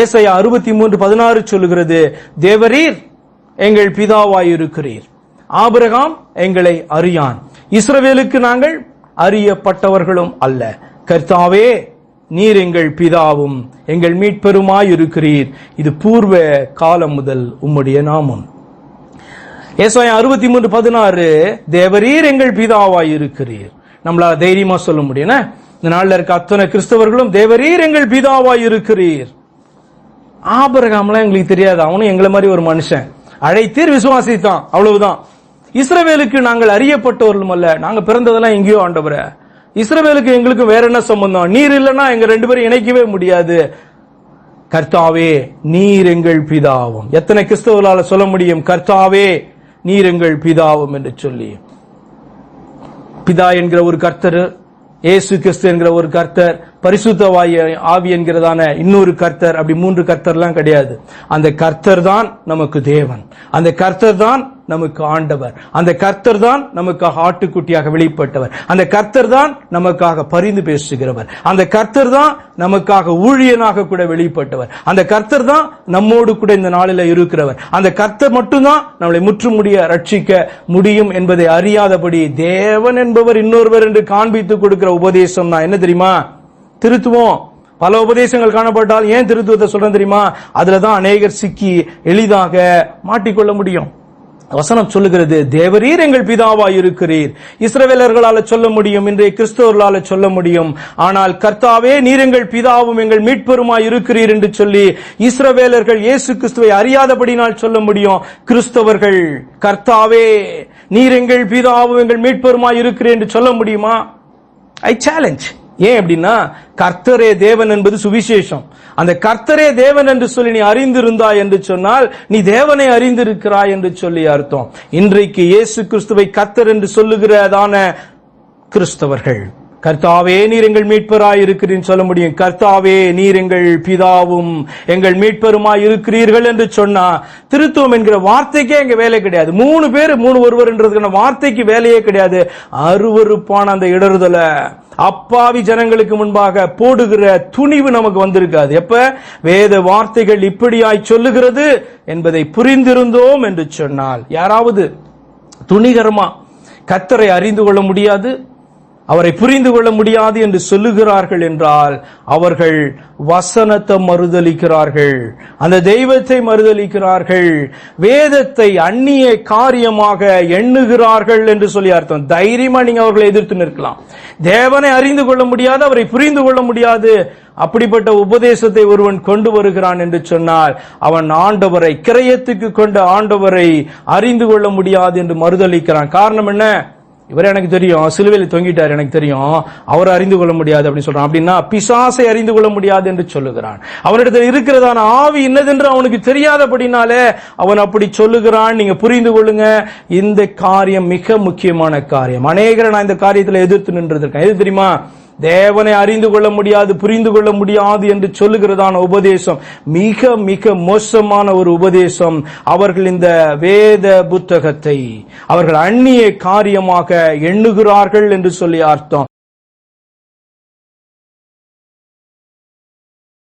ஏசையா அறுபத்தி மூன்று பதினாறு சொல்லுகிறது தேவரீர் எங்கள் பிதாவாயிருக்கிறீர். ஆபிரகாம் எங்களை அறியான். இஸ்ரவேலுக்கு நாங்கள் அறியப்பட்டவர்களும் அல்ல. கர்த்தாவே நீர் எங்கள் பிதாவும் எங்கள் மீட்பெருமாயிருக்கிறீர். இது பூர்வ காலம் முதல் உம்முடைய நாமம். ஏசாயம் அறுபத்தி மூன்று பதினாறு தேவரீர் எங்கள் பிதாவாயிருக்கிறீர். நம்மளால தைரியமா சொல்ல முடியும் இந்த நாளில் இருக்க அத்தனை கிறிஸ்தவர்களும் தேவரீர் எங்கள் பிதாவாய் இருக்கிறீர் ஆபரகாம்லாம் எங்களுக்கு தெரியாது. அவனும் எங்களை மாதிரி ஒரு மனுஷன். அழைத்தீர் விசுவாசித்தான். அவ்வளவுதான். இஸ்ரவேலுக்கு நாங்கள் அறியப்பட்டவர்களும் அல்ல. நாங்க பிறந்ததெல்லாம் எங்கேயோ ஆண்டவர. இஸ்ரவேலுக்கு எங்களுக்கு வேற என்ன சம்பந்தம்? நீர் இல்லைன்னா எங்க ரெண்டு பேரும் இணைக்கவே முடியாது. கர்த்தாவே நீர் எங்கள் பிதாவும். எத்தனை கிறிஸ்தவர்களால சொல்ல முடியும்? கர்த்தாவே நீர் எங்கள் பிதாவும் என்று சொல்லி. பிதா என்கிற ஒரு கர்த்தர் இயேசு கிறிஸ்து என்கிற ஒரு கர்த்தர் பரிசுத்தவாய ஆவி என்கிறதான இன்னொரு கர்த்தர் அப்படி மூன்று கர்த்தர்லாம் கிடையாது. அந்த கர்த்தர் தான் நமக்கு தேவன். அந்த கர்த்தர் தான் நமக்கு ஆண்டவர். அந்த கர்த்தர் தான் நமக்காக ஆட்டுக்குட்டியாக வெளிப்பட்டவர். அந்த கர்த்தர் தான் நமக்காக பரிந்து பேசுகிறவர். அந்த கர்த்தர் தான் நமக்காக ஊழியனாக கூட வெளிப்பட்டவர். அந்த கர்த்தர் தான் நம்மோடு கூட இந்த நாளில் இருக்கிறவர். அந்த கர்த்தர் மட்டும்தான் நம்மளை முற்றுமுடிய ரட்சிக்க முடியும் என்பதை அறியாதபடி தேவன் என்பவர் இன்னொருவர் என்று காண்பித்து கொடுக்கிற உபதேசம் தான் என்ன தெரியுமா? திருத்துவம். பல உபதேசங்கள் காணப்பட்டால் ஏன் திருத்துவத்தை சொல்றேன் தெரியுமா? அதுல தான் அநேகர் சிக்கி எளிதாக மாட்டிக்கொள்ள முடியும். வசனம் சொல்லுகிறது தேவரீர் எங்கள் பிதாவாய் இருக்கிறீர். இஸ்ரவேலர்களால சொல்ல முடியும் இன்றைய கிறிஸ்தவர்களால சொல்ல முடியும். ஆனால் கர்த்தாவே நீர் எங்கள் பிதாவும் எங்கள் மீட்பெருமாய் இருக்கிறீர் என்று சொல்லி இஸ்ரவேலர்கள் இயேசு கிறிஸ்துவை அறியாதபடினால் சொல்ல முடியும். கிறிஸ்தவர்கள் கர்த்தாவே நீர் எங்கள் பிதாவும் எங்கள் மீட்பெருமாய் இருக்கிறீர் என்று சொல்ல முடியுமா? ஐ சேலஞ்ச் ஏன் அப்படின்னா கர்த்தரே தேவன் என்பது சுவிசேஷம். அந்த கர்த்தரே தேவன் என்று சொல்லி நீ அறிந்திருந்தாய் என்று சொன்னால் நீ தேவனை அறிந்திருக்கிறாய் என்று சொல்லி அர்த்தம். இன்றைக்கு இயேசு கிறிஸ்துவை கர்த்தர் என்று சொல்லுகிறதான கிறிஸ்தவர்கள். கர்த்தாவே நீர் எங்கள் மீட்பராய் இருக்கிறீன்னு சொல்ல முடியும். கர்த்தாவே நீர் எங்கள் பிதாவும் எங்கள் மீட்பருமாய் இருக்கிறீர்கள் என்று சொன்னா திருத்துவம் என்கிற வார்த்தைக்கே எங்க வேலை கிடையாது. மூணு பேர் மூணு ஒருவர்ன்றதுக்கான வார்த்தைக்கு வேலையே கிடையாது. அருவருப்பான அந்த இடறுதலை அப்பாவி ஜனங்களுக்கு முன்பாக போடுகிற துணிவு நமக்கு வந்திருக்காது. எப்ப? வேத வார்த்தைகள் இப்படியாய் சொல்லுகிறது என்பதை புரிந்திருந்தோம் என்று சொன்னால். யாராவது துணிகரமா கத்தரை அறிந்து கொள்ள முடியாது? அவரை புரிந்து கொள்ள முடியாது என்று சொல்லுகிறார்கள் என்றால் அவர்கள் வசனத்தை மறுதலிக்கிறார்கள். அந்த தெய்வத்தை மறுதலிக்கிறார்கள். வேதத்தை அந்நிய காரியமாக எண்ணுகிறார்கள் என்று சொல்லி அர்த்தம். தைரியமா நீங்க அவர்களை எதிர்த்து நிற்கலாம். தேவனை அறிந்து கொள்ள முடியாது அவரை புரிந்து கொள்ள முடியாது. அப்படிப்பட்ட உபதேசத்தை ஒருவன் கொண்டு வருகிறான் என்று சொன்னால் அவன் ஆண்டவரை கிரயத்துக்கு கொண்ட ஆண்டவரை அறிந்து கொள்ள முடியாது என்று மறுதலிக்கிறான். காரணம் என்ன? இவர் எனக்கு தெரியும் சிலுவையில் தொங்கிட்டார் எனக்கு தெரியும். அவர் அறிந்து கொள்ள முடியாது அப்படின்னு சொல்றான். அப்படின்னா பிசாசை அறிந்து கொள்ள முடியாது என்று சொல்லுகிறான். அவனிடத்தில் இருக்கிறதான ஆவி இன்னதென்று அவனுக்கு தெரியாதபடினாலே அவன் அப்படி சொல்லுகிறான். நீங்க புரிந்து கொள்ளுங்க. இந்த காரியம் மிக முக்கியமான காரியம். அநேகரை நான் இந்த காரியத்தில் எதிர்த்து நின்றிருக்கேன் எது தெரியுமா? தேவனை அறிந்து கொள்ள முடியாது புரிந்து கொள்ள முடியாது என்று சொல்லுகிறதான உபதேசம். மிக மிக மோசமான ஒரு உபதேசம். அவர்கள் இந்த வேத புத்தகத்தை அவர்கள் அந்நிய காரியமாக எண்ணுகிறார்கள் என்று சொல்லி அர்த்தம்.